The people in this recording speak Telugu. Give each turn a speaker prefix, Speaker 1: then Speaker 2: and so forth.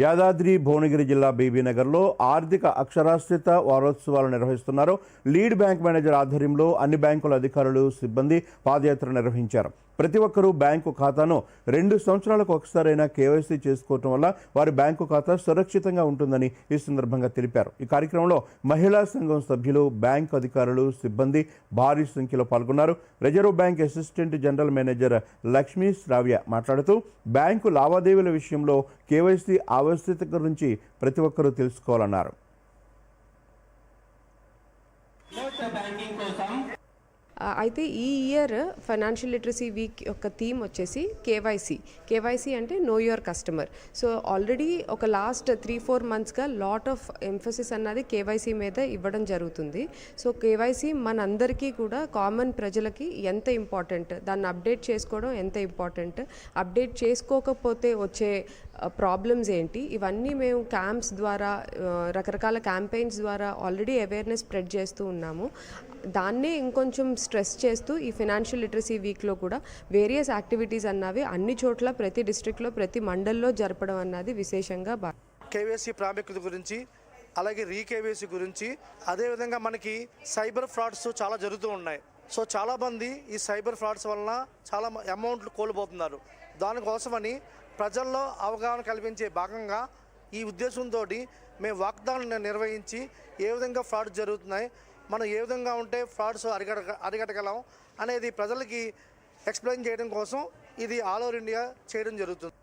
Speaker 1: యాదాద్రి భువనగిరి జిల్లా బీబీనగర్లో ఆర్థిక అక్షరాస్యత వారోత్సవాలు నిర్వహిస్తున్నారు. లీడ్ బ్యాంక్ మేనేజర్ ఆధ్వర్యంలో అన్ని బ్యాంకుల అధికారులు సిబ్బంది పాదయాత్ర నిర్వహించారు. ప్రతి ఒక్కరూ బ్యాంకు ఖాతాను రెండు సంవత్సరాలకు ఒకసారైనా కేవైసీ చేసుకోవటం వల్ల వారి బ్యాంకు ఖాతా సురక్షితంగా ఉంటుందని ఈ సందర్భంగా తెలిపారు. ఈ కార్యక్రమంలో మహిళా సంఘం సభ్యులు బ్యాంకు అధికారులు సిబ్బంది భారీ సంఖ్యలో పాల్గొన్నారు. Reserve bank assistant general manager Lakshmi Sravya మాట్లాడుతూ బ్యాంకు లావాదేవీల విషయంలో కేవైసీ ఆవశ్యకత గురించి ప్రతి ఒక్కరూ తెలుసుకోవాలన్నారు.
Speaker 2: అయితే ఈ ఇయర్ ఫైనాన్షియల్ లిటరసీ వీక్ యొక్క థీమ్ వచ్చేసి కేవైసీ. కేవైసీ అంటే know your customer so already ఒక లాస్ట్ త్రీ ఫోర్ మంత్స్గా లాట్ ఆఫ్ ఎంఫోసిస్ అన్నది కేవైసీ మీద ఇవ్వడం జరుగుతుంది. సో కేవైసీ మనందరికీ కూడా కామన్ ప్రజలకి ఎంత ఇంపార్టెంట్ దాన్ని అప్డేట్ చేసుకోవడం ఎంత ఇంపార్టెంట్ అప్డేట్ చేసుకోకపోతే వచ్చే ప్రాబ్లమ్స్ ఏంటి? ఇవన్నీ మేము క్యాంప్స్ ద్వారా రకరకాల క్యాంపెయిన్స్ ద్వారా ఆల్రెడీ అవేర్నెస్ స్ప్రెడ్ చేస్తూ ఉన్నాము. దాన్నే ఇంకొంచెం స్ట్రెస్ చేస్తూ ఈ ఫినాన్షియల్ లిటరసీ వీక్లో కూడా వేరియస్ యాక్టివిటీస్ అన్నవి అన్ని చోట్ల ప్రతి డిస్ట్రిక్ట్లో ప్రతి మండల్లో జరపడం అన్నది విశేషంగా బా
Speaker 3: కేవైసీ ప్రాముఖ్యత గురించి అలాగే రీకేవైసీ గురించి అదేవిధంగా మనకి సైబర్ ఫ్రాడ్స్ చాలా జరుగుతూ ఉన్నాయి. సో చాలామంది ఈ సైబర్ ఫ్రాడ్స్ వలన చాలా అమౌంట్లు కోల్పోతున్నారు. దానికోసమని ప్రజల్లో అవగాహన కల్పించే భాగంగా ఈ ఉద్దేశంతో మేము వాగ్దానం నిర్వహించి ఏ విధంగా ఫ్రాడ్ జరుగుతున్నాయి మనం ఏ విధంగా ఉంటే ఫ్రాడ్స్ అరిగడ అరిగట్టగలం అనేది ప్రజలకి ఎక్స్ప్లెయిన్ చేయడం కోసం ఇది ఆల్ ఓవర్ ఇండియా చేయడం జరుగుతుంది.